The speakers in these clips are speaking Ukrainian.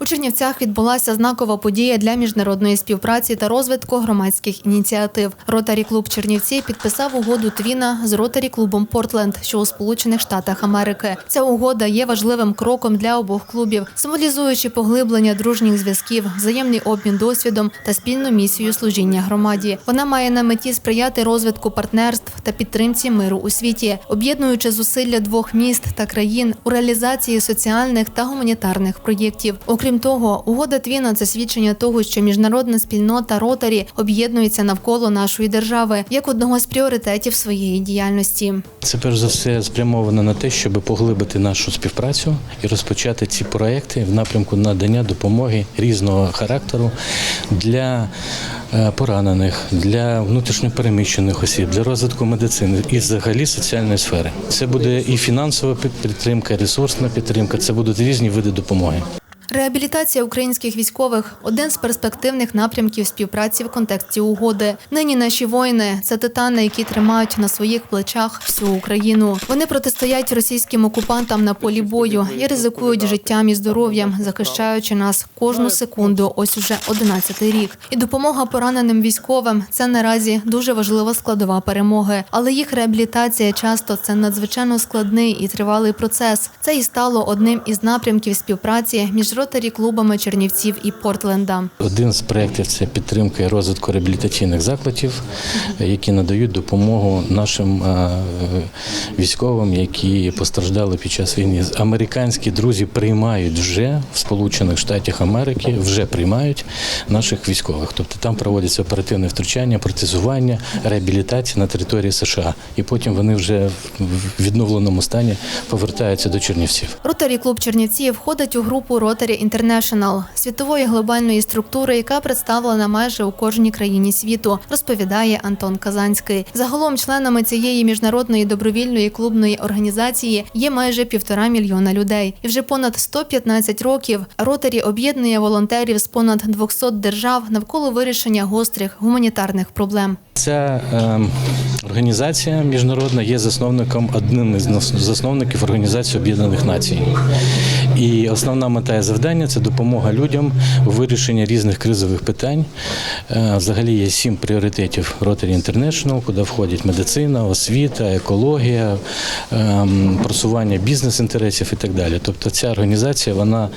У Чернівцях відбулася знакова подія для міжнародної співпраці та розвитку громадських ініціатив. Ротарі клуб Чернівці підписав угоду Твіна з ротарі клубом Портленд, що у Сполучених Штатах Америки. Ця угода є важливим кроком для обох клубів, символізуючи поглиблення дружніх зв'язків, взаємний обмін досвідом та спільну місію служіння громаді. Вона має на меті сприяти розвитку партнерств та підтримці миру у світі, об'єднуючи зусилля двох міст та країн у реалізації соціальних та гуманітарних проєктів. Окрім того, угода Твіна це свідчення того, що міжнародна спільнота ротарі об'єднується навколо нашої держави як одного з пріоритетів своєї діяльності. Це перш за все спрямовано на те, щоб поглибити нашу співпрацю і розпочати ці проекти в напрямку надання допомоги різного характеру для е, поранених, для внутрішньопереміщених осіб, для розвитку медицини і взагалі соціальної сфери. Це буде і фінансова підтримка, і ресурсна підтримка. Це будуть різні види допомоги. Реабілітація українських військових один з перспективних напрямків співпраці в контексті угоди. Нині наші воїни це титани, які тримають на своїх плечах всю Україну. Вони протистоять російським окупантам на полі бою і ризикують життям і здоров'ям, захищаючи нас кожну секунду. Ось уже 11-й рік. І допомога пораненим військовим це наразі дуже важлива складова перемоги. Але їх реабілітація часто це надзвичайно складний і тривалий процес. Це і стало одним із напрямків співпраці між ротарі клубами Чернівців і Портленда. Один з проєктів це підтримка і розвитку реабілітаційних закладів, які надають допомогу нашим е, військовим, які постраждали під час війни. Американські друзі приймають вже в Сполучених Штатах Америки, вже приймають наших військових. Тобто там проводяться оперативне втручання, протезування, реабілітація на території США. І потім вони вже в відновленому стані повертаються до Чернівців. Ротарі клуб Чернівців входить у групу Rotary International – світової глобальної структури, яка представлена майже у кожній країні світу, розповідає Антон Казанський. Загалом членами цієї міжнародної добровільної клубної організації є майже півтора мільйона людей. І вже понад 115 років Ротарі об'єднує волонтерів з понад 200 держав навколо вирішення гострих гуманітарних проблем. Ця е, організація міжнародна є засновником одним із засновників Організації Об'єднаних Націй. І основна мета і завдання це допомога людям у вирішенні різних кризових питань. Е, взагалі є сім пріоритетів Rotary International, куди входять медицина, освіта, екологія, ем, просування бізнес-інтересів і так далі. Тобто ця організація вона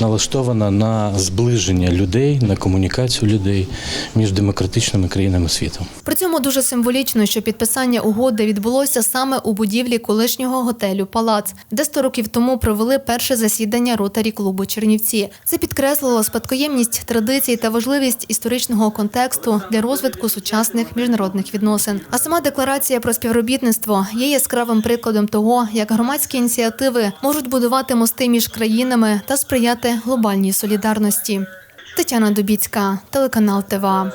налаштована на зближення людей, на комунікацію людей між демократичними країнами світу. При цьому дуже символічно, що підписання угоди відбулося саме у будівлі колишнього готелю Палац, де 100 років тому провели перше засідання ротарі клубу Чернівці. Це підкреслило спадкоємність традицій та важливість історичного контексту для розвитку сучасних міжнародних відносин. А сама декларація про співробітництво є яскравим прикладом того, як громадські ініціативи можуть будувати мости між країнами та сприяти глобальній солідарності. Тетяна Дубіцька, телеканал ТВА.